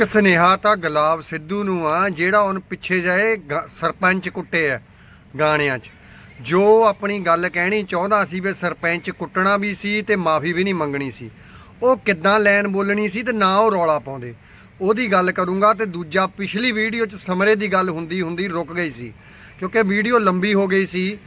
ਇੱਕ ਸੁਨੇਹਾ ਤਾਂ ਗੁਲਾਬ ਸਿੱਧੂ ਨੂੰ ਆ, ਜਿਹੜਾ ਉਹਨ ਪਿੱਛੇ ਜਾਏ ਗ- ਸਰਪੰਚ ਕੁੱਟੇ ਆ ਗਾਣਿਆਂ 'ਚ। ਜੋ ਆਪਣੀ ਗੱਲ ਕਹਿਣੀ ਚਾਹੁੰਦਾ ਸੀ ਵੀ ਸਰਪੰਚ ਕੁੱਟਣਾ ਵੀ ਸੀ ਤੇ ਮਾਫੀ ਵੀ ਨਹੀਂ ਮੰਗਣੀ ਸੀ। ਉਹ ਕਿੱਦਾਂ ਲੈਣ ਬੋਲਣੀ ਸੀ ਤੇ ਨਾ ਉਹ ਰੌਲਾ ਪਾਉਂਦੇ। ਉਹਦੀ ਗੱਲ ਕਰੂੰਗਾ ਤੇ ਦੂਜਾ ਪਿਛਲੀ ਵੀਡੀਓ 'ਚ ਸਮਰੇ ਦੀ ਗੱਲ ਹੁੰਦੀ ਹੁੰਦੀ ਰੁਕ ਗਈ ਸੀ। ਕਿਉਂਕਿ ਵੀਡੀਓ ਲੰਬੀ ਹੋ ਗਈ ਸੀ।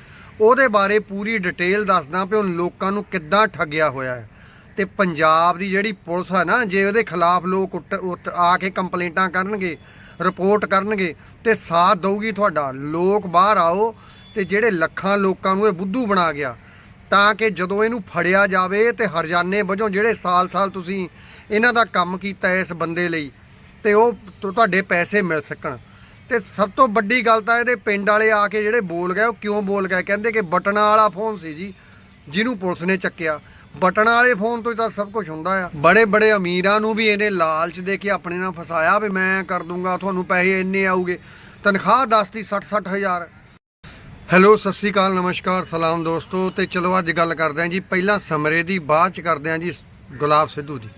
ਉਹਦੇ ਬਾਰੇ ਪੂਰੀ ਡਿਟੇਲ ਦੱਸਦਾ ਵੀ ਉਹ ਲੋਕਾਂ ਨੂੰ ਕਿੱਦਾਂ ਠੱਗਿਆ ਹੋਇਆ ਹੈ। ਤੇ ਪੰਜਾਬ ਦੀ ਜਿਹੜੀ ਪੁਲਿਸ ਹੈ ਨਾ, ਜੇ ਉਹਦੇ ਖਿਲਾਫ ਲੋਕ ਉੱਟ- ਉੱਠ ਆ ਕੇ ਕੰਪਲੇਂਟਾਂ ਕਰਨਗੇ, ਰਿਪੋਰਟ ਕਰਨਗੇ, ਤੇ ਸਾਥ ਦਊਗੀ ਤੁਹਾਡਾ। ਲੋਕ ਬਾਹਰ ਆਓ ਤੇ ਜਿਹੜੇ ਲੱਖਾਂ ਲੋਕਾਂ ਨੂੰ ਇਹ ਬੁੱਧੂ ਬਣਾ ਗਿਆ, ਤਾਂ ਕਿ ਜਦੋਂ ਇਹਨੂੰ ਫੜਿਆ ਜਾਵੇ ਤੇ ਹਰਜਾਨੇ ਵਜੋਂ ਜਿਹੜੇ ਸਾਲ-ਸਾਲ ਤੁਸੀਂ ਇਹਨਾਂ ਦਾ ਕੰਮ ਕੀਤਾ ਇਸ ਬੰਦੇ ਲਈ, ਤੇ ਉਹ ਤੁ- ਤੁਹਾਡੇ ਪੈਸੇ ਮਿਲ ਸਕਣ। ਤੇ ਸਭ ਤੋਂ ਵੱਡੀ ਗੱਲ ਤਾਂ ਇਹਦੇ ਪਿੰਡ ਵਾਲੇ ਆ ਕੇ ਜਿਹੜੇ ਬੋਲ ਗਏ, ਉਹ ਕਿਉਂ ਬੋਲ ਗਏ? ਕਹਿੰਦੇ ਕਿ ਬਟਨਾਂ ਵਾਲਾ ਫੋਨ ਸੀ ਜੀ, ਜਿਹਨੂੰ ਪੁਲਿਸ ਨੇ ਚੱਕਿਆ। ਬਟਨਾਂ ਵਾਲੇ ਫੋਨ ਤੋਂ ਹੀ ਤਾਂ ਸਭ ਕੁਝ ਹੁੰਦਾ ਆ। ਬੜੇ ਬੜੇ ਅਮੀਰਾਂ ਨੂੰ ਵੀ ਇਹਨੇ ਲਾਲਚ ਦੇ ਕੇ ਆਪਣੇ ਨਾਲ ਫਸਾਇਆ ਵੀ ਮੈਂ ਕਰ ਦੂੰਗਾ, ਤੁਹਾਨੂੰ ਪੈਸੇ ਇੰਨੇ ਆਉਗੇ ਤਨਖਾਹ ਦੱਸਤੀ 60 60 ਹਜ਼ਾਰ। ਹੈਲੋ, ਸਤਿ ਸ੍ਰੀ ਅਕਾਲ, ਨਮਸਕਾਰ, ਸਲਾਮ ਦੋਸਤੋ। ਤੇ ਚਲੋ ਅੱਜ ਗੱਲ ਕਰਦੇ ਹਾਂ ਜੀ, ਪਹਿਲਾਂ ਸਮਰੇ ਦੀ, ਬਾਅਦ ਚ ਕਰਦੇ ਹਾਂ ਜੀ ਗੁਲਾਬ ਸਿੱਧੂ ਦੀ।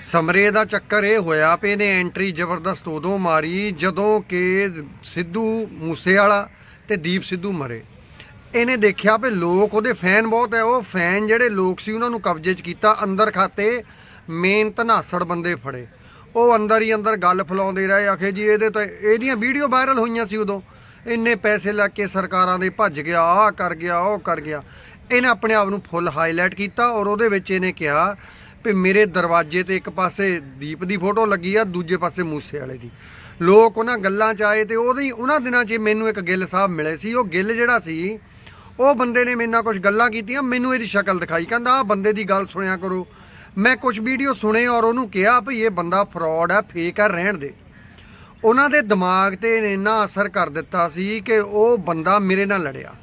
ਸਮਰੇ ਦਾ ਚੱਕਰ ਇਹ ਹੋਇਆ ਪਏ ਨੇ ਐਂਟਰੀ ਜ਼ਬਰਦਸਤ ਉਦੋਂ ਮਾਰੀ ਜਦੋਂ ਕਿ ਸਿੱਧੂ ਮੂਸੇ ਵਾਲਾ ਤੇ ਦੀਪ ਸਿੱਧੂ ਮਰੇ। ਇਹਨੇ ਦੇਖਿਆ ਵੀ ਲੋਕ ਉਹਦੇ ਫੈਨ ਬਹੁਤ ਹੈ, ਉਹ ਫੈਨ ਜਿਹੜੇ ਲੋਕ ਸੀ ਉਹਨਾਂ ਨੂੰ ਕਬਜ਼ੇ 'ਚ ਕੀਤਾ, ਅੰਦਰ ਖਾਤੇ ਮੇਨ ਧਨਾਸੜ ਬੰਦੇ ਫੜੇ। ਉਹ ਅੰਦਰ ਹੀ ਅੰਦਰ ਗੱਲ ਫਲਾਉਂਦੇ ਰਹੇ, ਆਖੇ ਜੀ ਇਹਦੇ ਤਾਂ, ਇਹਦੀਆਂ ਵੀਡੀਓ ਵਾਇਰਲ ਹੋਈਆਂ ਸੀ ਉਦੋਂ। ਇੰਨੇ ਪੈਸੇ ਲੱਗ ਕੇ ਸਰਕਾਰਾਂ ਦੇ ਭੱਜ ਗਿਆ, ਆਹ ਕਰ ਗਿਆ, ਉਹ ਕਰ ਗਿਆ। ਇਹਨੇ ਆਪਣੇ ਆਪ ਨੂੰ ਫੁੱਲ ਹਾਈਲਾਈਟ ਕੀਤਾ ਔਰ ਉਹਦੇ ਵਿੱਚ ਇਹਨੇ ਕਿਹਾ ਵੀ ਮੇਰੇ ਦਰਵਾਜ਼ੇ ਤੇ ਇੱਕ ਪਾਸੇ ਦੀਪ ਦੀ ਫੋਟੋ ਲੱਗੀ ਆ, ਦੂਜੇ ਪਾਸੇ ਮੂਸੇ ਵਾਲੇ ਦੀ। ਲੋਕ ਉਹਨਾਂ ਗੱਲਾਂ 'ਚ ਆਏ ਤੇ ਉਹਦੀ ਉਹਨਾਂ ਦਿਨਾਂ 'ਚ ਮੈਨੂੰ ਇੱਕ ਗਿੱਲ ਸਾਹਿਬ ਮਿਲੇ ਸੀ। ਉਹ ਗਿੱਲ ਜਿਹੜਾ ਸੀ ਉਹ ਬੰਦੇ ਨੇ ਮੇਰੇ ਨਾਲ ਕੁਝ ਗੱਲਾਂ ਕੀਤੀਆਂ, ਮੈਨੂੰ ਇਹਦੀ ਸ਼ਕਲ ਦਿਖਾਈ। ਕਹਿੰਦਾ ਆ ਬੰਦੇ ਦੀ ਗੱਲ ਸੁਣਿਆ ਕਰੋ। ਮੈਂ ਕੁਝ ਵੀਡੀਓ ਸੁਣੇ ਔਰ ਉਹਨੂੰ ਕਿਹਾ ਭਈ ਇਹ ਬੰਦਾ ਫਰਾਡ ਹੈ ਫੇਕ ਹੈ, ਰਹਿਣ ਦੇ। ਉਹਨਾਂ ਦੇ ਦਿਮਾਗ ਤੇ ਇੰਨਾ ਅਸਰ ਕਰ ਦਿੱਤਾ ਸੀ ਕਿ ਉਹ ਬੰਦਾ ਮੇਰੇ ਨਾਲ ਲੜਿਆ।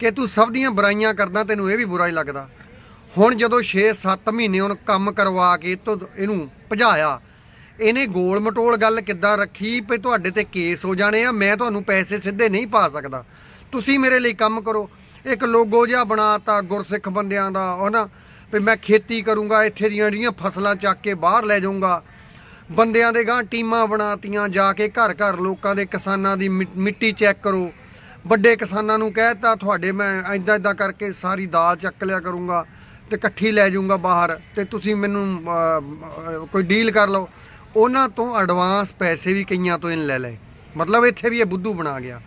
ਕਿ ਤੂੰ ਸਭ ਦੀਆਂ ਬੁਰਾਈਆਂ ਕਰਦਾ, ਤੈਨੂੰ ਇਹ ਵੀ ਬੁਰਾ ਹੀ ਲੱਗਦਾ। ਹੁਣ ਜਦੋਂ 6-7 ਮਹੀਨੇ ਉਹਨੂੰ ਕੰਮ ਕਰਵਾ ਕੇ ਤੋਂ ਇਹਨੂੰ ਭਜਾਇਆ, ਇਹਨੇ ਗੋਲ ਮਟੋਲ ਗੱਲ ਕਿੱਦਾਂ ਰੱਖੀ ਵੀ ਤੁਹਾਡੇ ਤੇ ਕੇਸ ਹੋ ਜਾਣੇ ਆ, ਮੈਂ ਤੁਹਾਨੂੰ ਪੈਸੇ ਸਿੱਧੇ ਨਹੀਂ ਪਾ ਸਕਦਾ। ਤੁਸੀਂ ਮੇਰੇ ਲਈ ਕੰਮ ਕਰੋ। ਇੱਕ ਲੋਗੋ ਜਿਹਾ ਬਣਾਤਾ ਗੁਰਸਿੱਖ ਬੰਦਿਆਂ ਦਾ, ਉਹ ਨਾ ਵੀ ਮੈਂ ਖੇਤੀ ਕਰੂੰਗਾ, ਇੱਥੇ ਦੀਆਂ ਜਿਹੜੀਆਂ ਫਸਲਾਂ ਚੱਕ ਕੇ ਬਾਹਰ ਲੈ ਜਾਊਂਗਾ। ਬੰਦਿਆਂ ਦੇ ਗਾਂ ਟੀਮਾਂ ਬਣਾਤੀਆਂ ਜਾ ਕੇ ਘਰ ਘਰ ਲੋਕਾਂ ਦੇ ਕਿਸਾਨਾਂ ਦੀ ਮਿ- ਮਿੱਟੀ ਚੈੱਕ ਕਰੋ। ਵੱਡੇ ਕਿਸਾਨਾਂ ਨੂੰ ਕਹਿਤਾ ਤੁਹਾਡੇ ਮੈਂ ਐਦਾਂ ਐਦਾਂ ਕਰਕੇ ਸਾਰੀ ਦਾਲ ਚੱਕ ਲਿਆ ਕਰੂੰਗਾ ਤੇ ਇਕੱਠੀ ਲੈ ਜਾਊਂਗਾ ਬਾਹਰ ਤੇ ਤੁਸੀਂ ਮੈਨੂੰ ਕੋਈ ਡੀਲ ਕਰ ਲਓ। ਉਹਨਾਂ ਤੋਂ ਐਡਵਾਂਸ ਪੈਸੇ ਵੀ ਕਈਆਂ ਤੋਂ ਇਹਨ ਲੈ ਲਏ। ਮਤਲਬ ਇੱਥੇ ਵੀ ਇਹ ਬੁੱਧੂ ਬਣਾ ਗਿਆ।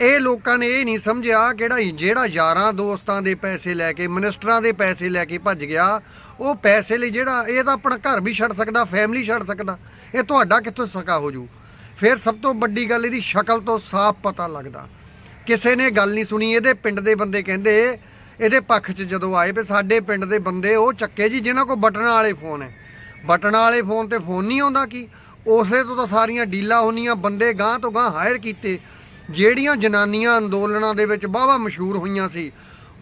ਇਹ ਲੋਕਾਂ ਨੇ ਇਹ ਨਹੀਂ ਸਮਝਿਆ ਕਿਹੜਾ ਜਿਹੜਾ ਯਾਰਾਂ ਦੋਸਤਾਂ ਦੇ ਪੈਸੇ ਲੈ ਕੇ ਮਿਨਿਸਟਰਾਂ ਦੇ ਪੈਸੇ ਲੈ ਕੇ ਭੱਜ ਗਿਆ, ਉਹ ਪੈਸੇ ਲਈ ਜਿਹੜਾ, ਇਹ ਤਾਂ ਆਪਣਾ ਘਰ ਵੀ ਛੱਡ ਸਕਦਾ ਫੈਮਿਲੀ ਛੱਡ ਸਕਦਾ। ਇਹ ਤੁਹਾਡਾ ਕਿੱਥੋਂ ਸਕਾ ਹੋ ਜੂ? ਫਿਰ ਸਭ ਤੋਂ ਵੱਡੀ ਗੱਲ ਇਹਦੀ ਸ਼ਕਲ ਤੋਂ ਸਾਫ਼ ਪਤਾ ਲੱਗਦਾ। ਕਿਸੇ ਨੇ ਗੱਲ ਨਹੀਂ ਸੁਣੀ, ਇਹਦੇ ਪਿੰਡ ਦੇ ਬੰਦੇ ਕਹਿੰਦੇ, ਇਹਦੇ ਪੱਖ 'ਚ ਜਦੋਂ ਆਏ ਵੀ ਸਾਡੇ ਪਿੰਡ ਦੇ ਬੰਦੇ, ਉਹ ਚੱਕੇ ਜੀ, ਜਿਨ੍ਹਾਂ ਕੋਲ ਬਟਨਾਂ ਵਾਲੇ ਫੋਨ ਹੈ। ਬਟਨਾਂ ਵਾਲੇ ਫੋਨ ਤੇ ਫੋਨ ਨਹੀਂ ਆਉਂਦਾ ਕੀ? ਉਸੇ ਤੋਂ ਤਾਂ ਸਾਰੀਆਂ ਡੀਲਾਂ ਹੁੰਦੀਆਂ, ਬੰਦੇ ਗਾਂ ਤੋਂ ਗਾਂ ਹਾਇਰ ਕੀਤੇ। ਜਿਹੜੀਆਂ ਜਨਾਨੀਆਂ ਅੰਦੋਲਨਾਂ ਦੇ ਵਿੱਚ ਵਾਹਵਾ ਮਸ਼ਹੂਰ ਹੋਈਆਂ ਸੀ,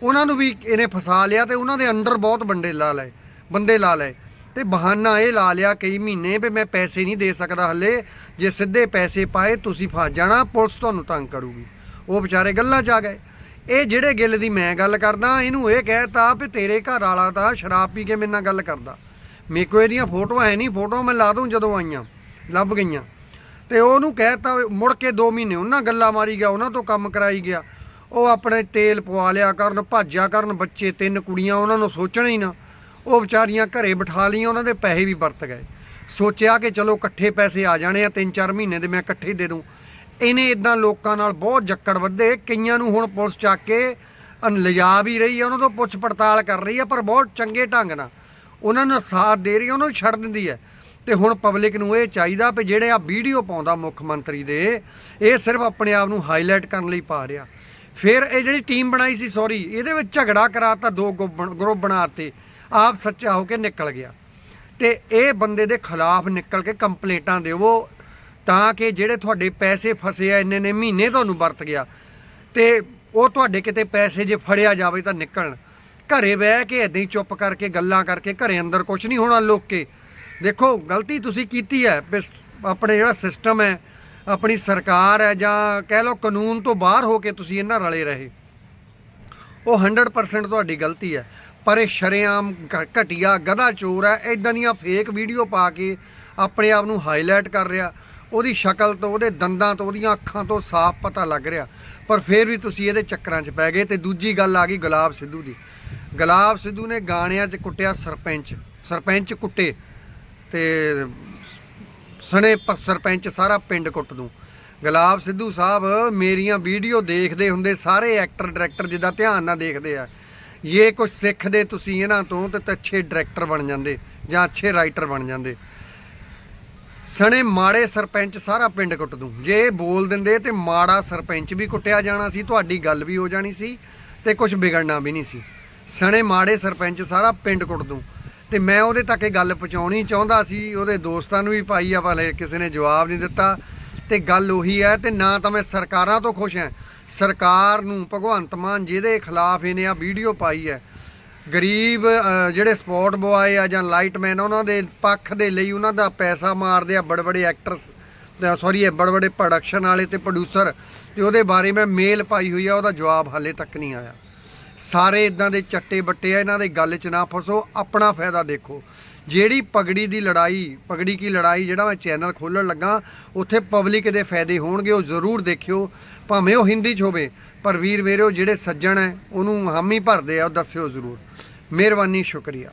ਉਹਨਾਂ ਨੂੰ ਵੀ ਇਹਨੇ ਫਸਾ ਲਿਆ ਤੇ ਉਹਨਾਂ ਦੇ ਅੰਡਰ ਬਹੁਤ ਬੰਦੇ ਲਾ ਲਏ, ਬੰਦੇ ਲਾ ਲਏ। ਤੇ ਬਹਾਨਾ ਇਹ ਲਾ ਲਿਆ ਕਈ ਮਹੀਨੇ ਵੀ ਮੈਂ ਪੈਸੇ ਨਹੀਂ ਦੇ ਸਕਦਾ ਹੱਲੇ, ਜੇ ਸਿੱਧੇ ਪੈਸੇ ਪਾਏ ਤੁਸੀਂ ਫਸ ਜਾਣਾ, ਪੁਲਿਸ ਤੁਹਾਨੂੰ ਤੰਗ ਕਰੂਗੀ। ਉਹ ਵਿਚਾਰੇ ਗੱਲਾਂ 'ਚ ਆ ਗਏ। ਇਹ ਜਿਹੜੇ ਗਿੱਲ ਦੀ ਮੈਂ ਗੱਲ ਕਰਦਾ, ਇਹਨੂੰ ਇਹ ਕਹਿਤਾ ਵੀ ਤੇਰੇ ਘਰ ਵਾਲਾ ਤਾਂ ਸ਼ਰਾਬ ਪੀ ਕੇ ਮੇਰੇ ਨਾਲ ਗੱਲ ਕਰਦਾ। ਮੇਰੇ ਕੋਲ ਇਹਦੀਆਂ ਫੋਟੋਆਂ ਹੈ ਨਹੀਂ, ਫੋਟੋਆਂ ਮੈਂ ਲਾ ਦੂੰ ਜਦੋਂ ਆਈਆਂ, ਲੱਭ ਗਈਆਂ। ਤੇ ਉਹਨੂੰ ਕਹਿਤਾ ਵੀ ਮੁੜ ਕੇ 2 ਮਹੀਨੇ ਉਹਨਾਂ ਗੱਲਾਂ ਮਾਰੀ ਗਿਆ, ਉਹਨਾਂ ਤੋਂ ਕੰਮ ਕਰਾਈ ਗਿਆ। ਉਹ ਆਪਣੇ ਤੇਲ ਪਵਾ ਲਿਆ ਕਰਨ, ਭਾਜਿਆ ਕਰਨ, ਬੱਚੇ ਤਿੰਨ ਕੁੜੀਆਂ, ਉਹਨਾਂ ਨੂੰ ਸੋਚਣਾ ਹੀ ਨਾ। ਉਹ ਵਿਚਾਰੀਆਂ ਘਰੇ ਬਿਠਾ ਲਈਆਂ, ਉਹਨਾਂ ਦੇ ਪੈਸੇ ਵੀ ਵਰਤ ਗਏ। ਸੋਚਿਆ ਕਿ ਚਲੋ ਇਕੱਠੇ ਪੈਸੇ ਆ ਜਾਣੇ ਆ 3-4 ਮਹੀਨੇ ਦੇ ਮੈਂ ਇਕੱਠੇ ਦੇ ਦੂੰ। ਇਹਨੇ ਇਦਾਂ ਲੋਕਾਂ ਨਾਲ ਬਹੁਤ ਜੱਕੜ ਵੱਧੇ। ਕਈਆਂ ਨੂੰ ਹੁਣ ਪੁਲਿਸ ਚੱਕ ਕੇ ਲਿਜਾ ਵੀ ਰਹੀ ਹੈ ਉਹਨਾਂ ਤੋਂ ਪੁੱਛ ਪੜਤਾਲ ਕਰ ਰਹੀ ਹੈ ਪਰ ਬਹੁਤ ਚੰਗੇ ਢੰਗ ਨਾਲ। ਉਹਨਾਂ ਨੂੰ ਸਾਥ ਦੇ ਰਹੀ ਹੈ ਉਹਨਾਂ ਨੂੰ ਛੱਡ ਦਿੰਦੀ ਹੈ ਤੇ ਹੁਣ ਪਬਲਿਕ ਨੂੰ ਇਹ ਚਾਹੀਦਾ ਵੀ ਜਿਹੜੇ ਆ ਵੀਡੀਓ ਪਾਉਂਦਾ ਮੁੱਖ ਮੰਤਰੀ ਦੇ, ਇਹ ਸਿਰਫ ਆਪਣੇ ਆਪ ਨੂੰ ਹਾਈਲਾਈਟ ਕਰਨ ਲਈ ਪਾ ਰਿਹਾ। ਫਿਰ ਇਹ ਜਿਹੜੀ ਟੀਮ ਬਣਾਈ ਸੀ ਸੌਰੀ ਇਹਦੇ ਵਿੱਚ ਝਗੜਾ ਕਰਾਤਾ, ਦੋ ਗਰੁੱਪ ਬਣਾਤੇ, ਆਪ ਸੱਚਾ ਹੋ ਕੇ ਨਿਕਲ ਗਿਆ। ਤੇ ਇਹ ਬੰਦੇ ਦੇ ਖਿਲਾਫ ਨਿਕਲ ਕੇ ਕੰਪਲੇਂਟਾਂ ਦੇਵੋ, ਤਾਂ ਕਿ ਜਿਹੜੇ ਤੁਹਾਡੇ ਪੈਸੇ ਫਸੇ ਆ ਇੰਨੇ ਨੇ ਮਹੀਨੇ ਤੁਹਾਨੂੰ ਵਰਤ ਗਿਆ, ਤੇ ਉਹ ਤੁਹਾਡੇ ਕਿਤੇ ਪੈਸੇ ਜੇ ਫੜਿਆ ਜਾਵੇ ਤਾਂ ਨਿਕਲਣ। ਘਰੇ ਬਹਿ ਕੇ ਏਦਾਂ ਹੀ ਚੁੱਪ ਕਰਕੇ, ਗੱਲਾਂ ਕਰਕੇ ਘਰੇ ਅੰਦਰ ਕੁਝ ਨਹੀਂ ਹੋਣਾ ਲੋਕ। ਕੇ ਦੇਖੋ, ਗਲਤੀ ਤੁਸੀਂ ਕੀਤੀ ਹੈ, ਵੀ ਆਪਣੇ ਜਿਹੜਾ ਸਿਸਟਮ ਹੈ, ਆਪਣੀ ਸਰਕਾਰ ਹੈ, ਜਾਂ ਕਹਿ ਲਓ ਕਾਨੂੰਨ ਤੋਂ ਬਾਹਰ ਹੋ ਕੇ ਤੁਸੀਂ ਇਹਨਾਂ ਰਲੇ ਰਹੇ। ਉਹ 100% ਤੁਹਾਡੀ ਗਲਤੀ ਹੈ। ਪਰ ਇਹ ਸ਼ਰੇਆਮ ਘ- ਘਟੀਆ ਗਧਾ ਚੋਰ ਹੈ ਇਦਾਂ ਦੀਆਂ ਫੇਕ ਵੀਡੀਓ ਪਾ ਕੇ ਆਪਣੇ ਆਪ ਨੂੰ ਹਾਈਲਾਈਟ ਕਰ ਰਿਹਾ। ਉਹਦੀ ਸ਼ਕਲ ਤੋਂ, ਉਹਦੇ ਦੰਦਾਂ ਤੋਂ, ਉਹਦੀਆਂ ਅੱਖਾਂ ਤੋਂ ਸਾਫ਼ ਪਤਾ ਲੱਗ ਰਿਹਾ। ਪਰ ਫਿਰ ਵੀ ਤੁਸੀਂ ਇਹਦੇ ਚੱਕਰਾਂ 'ਚ ਪੈ ਗਏ ਤੇ ਦੂਜੀ ਗੱਲ ਆ ਗਈ ਗੁਲਾਬ ਸਿੱਧੂ ਦੀ। ਗੁਲਾਬ ਸਿੱਧੂ ਨੇ ਗਾਣਿਆਂ 'ਚ ਕੁੱਟਿਆ ਸਰਪੰਚ। ਸਰਪੰਚ ਕੁੱਟੇ। ਤੇ ਸਣੇ ਪ- ਸਰਪੰਚ ਸਾਰਾ ਪਿੰਡ ਕੁੱਟ ਦੂੰ। ਗੁਲਾਬ ਸਿੱਧੂ ਸਾਹਿਬ, ਮੇਰੀਆਂ ਵੀਡੀਓ ਦੇਖਦੇ ਹੁੰਦੇ ਸਾਰੇ ਐਕਟਰ ਡਾਇਰੈਕਟਰ ਜਿੱਦਾਂ ਧਿਆਨ ਨਾਲ ਦੇਖਦੇ ਆ। ਇਹ ਕੁਝ ਸਿੱਖਦੇ ਤੁਸੀਂ ਇਹਨਾਂ ਤੋਂ, ਤੇ ਤਾਂ ਅੱਛੇ ਡਾਇਰੈਕਟਰ ਬਣ ਜਾਂਦੇ ਜਾਂ ਅੱਛੇ ਰਾਈਟਰ ਬਣ ਜਾਂਦੇ। ਸਣੇ ਮਾੜੇ ਸਰਪੰਚ ਸਾਰਾ ਪਿੰਡ ਕੁੱਟ ਦੂੰ। ਜੇ ਇਹ ਬੋਲ ਦਿੰਦੇ ਤੇ ਮਾੜਾ ਸਰਪੰਚ ਵੀ ਕੁੱਟਿਆ ਜਾਣਾ ਸੀ, ਤੁਹਾਡੀ ਗੱਲ ਵੀ ਹੋ ਜਾਣੀ ਸੀ ਤੇ ਕੁਝ ਵਿਗੜਨਾ ਵੀ ਨਹੀਂ ਸੀ। ਸਣੇ ਮਾੜੇ ਸਰਪੰਚ ਸਾਰਾ ਪਿੰਡ ਕੁੱਟ ਦੂੰ। ਤੇ ਮੈਂ ਉਹਦੇ ਤੱਕ ਇਹ ਗੱਲ ਪਹੁੰਚਾਉਣੀ ਚਾਹੁੰਦਾ ਸੀ, ਉਹਦੇ ਦੋਸਤਾਂ ਨੂੰ ਵੀ ਪਾਈ ਆ ਭਲੇ ਕਿਸੇ ਨੇ ਜਵਾਬ ਨਹੀਂ ਦਿੱਤਾ। ਤੇ ਗੱਲ ਉਹੀ ਹੈ ਤੇ ਨਾ ਤਾਂ ਮੈਂ ਸਰਕਾਰਾਂ ਤੋਂ ਖੁਸ਼ ਹਾਂ। ਸਰਕਾਰ ਨੂੰ ਭਗਵੰਤ ਮਾਨ ਜਿਹਦੇ ਖਿਲਾਫ ਇਹਨੇ ਆ ਵੀਡੀਓ ਪਾਈ ਹੈ, ਗਰੀਬ ਜਿਹੜੇ ਸਪੋਰਟ ਬੁਆਏ ਆ ਜਾਂ ਲਾਈਟਮੈਨ ਉਹਨਾਂ ਦੇ ਪੱਖ ਦੇ ਲਈ ਉਹਨਾਂ ਦਾ ਪੈਸਾ ਮਾਰਦੇ ਆ ਬੜੇ ਬੜੇ ਐਕਟਰਸ ਸੌਰੀ ਬੜੇ ਬੜੇ ਪ੍ਰੋਡਕਸ਼ਨ ਵਾਲੇ ਤੇ ਪ੍ਰੋਡਿਊਸਰ ਤੇ ਉਹਦੇ ਬਾਰੇ ਮੈਂ ਮੇਲ ਪਾਈ ਹੋਈ ਆ, ਉਹਦਾ ਜਵਾਬ ਹਾਲੇ ਤੱਕ ਨਹੀਂ ਆਇਆ। ਸਾਰੇ ਇਦਾਂ ਦੇ ਚੱਟੇ ਬੱਟੇ ਆ, ਇਹਨਾਂ ਦੇ ਗੱਲ 'ਚ ਨਾ ਫਸੋ, ਆਪਣਾ ਫਾਇਦਾ ਦੇਖੋ। ਜਿਹੜੀ ਪਗੜੀ ਦੀ ਲੜਾਈ, ਪਗੜੀ ਕੀ ਲੜਾਈ, ਜਿਹੜਾ ਮੈਂ ਚੈਨਲ ਖੋਲਣ ਲੱਗਾ, ਉੱਥੇ ਪਬਲਿਕ ਦੇ ਫਾਇਦੇ ਹੋਣਗੇ, ਉਹ ਜ਼ਰੂਰ ਦੇਖਿਓ। ਭਾਵੇਂ ਉਹ ਹਿੰਦੀ 'ਚ ਹੋਵੇ, ਪਰ ਵੀਰ ਮੇਰਿਓ, ਜਿਹੜੇ ਸੱਜਣ ਹੈ ਉਹਨੂੰ ਹਾਮੀ ਭਰਦੇ ਆ, ਉਹ ਦੱਸਿਓ ਜ਼ਰੂਰ। ਮਿਹਰਬਾਨੀ, ਸ਼ੁਕਰੀਆ।